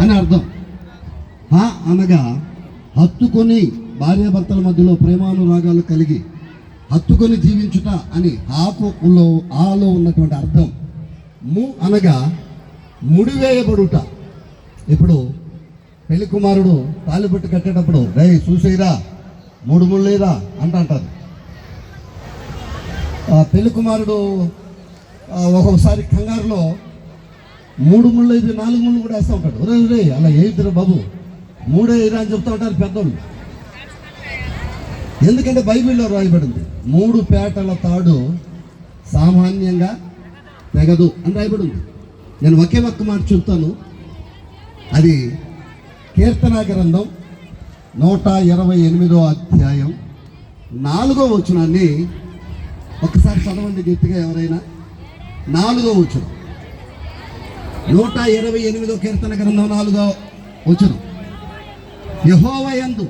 అని అర్థం. హా అనగా హత్తుకొని భార్యాభర్తల మధ్యలో ప్రేమానురాగాలు కలిగి హత్తుకొని జీవించుట అని ఆకులో ఆలో ఉన్నటువంటి అర్థం. ము అనగా ముడివేయబడుట. ఇప్పుడు పెళ్ళి కుమారుడు తాలిబొట్టు కట్టేటప్పుడు రే చూసేరా మూడు ముళ్ళేరా అంట అంటారు. పెళ్ళి కుమారుడు ఒక్కొక్కసారి కంగారులో మూడు ముళ్ళు అయితే నాలుగు ముళ్ళు కూడా వేస్తూ ఉంటాడు. రే రే అలా వేయిద్దురా బాబు? మూడే ఇరా అని చెప్తూ ఉంటారు పెద్దోళ్ళు. ఎందుకంటే బైబిల్లో రాయబడింది మూడు పేటల తాడు సామాన్యంగా తెగదు అని రాయబడింది. నేను ఒకే ఒక్క మాట చెప్తాను. అది కీర్తనా గ్రంథం నూట ఇరవై ఎనిమిదో అధ్యాయం నాలుగో వచనాన్ని ఒకసారి చదవండి గట్టిగా ఎవరైనా. నాలుగో వచనం. నూట ఇరవై ఎనిమిదో కీర్తన గ్రంథం నాలుగో వచ్చును యహోవయందు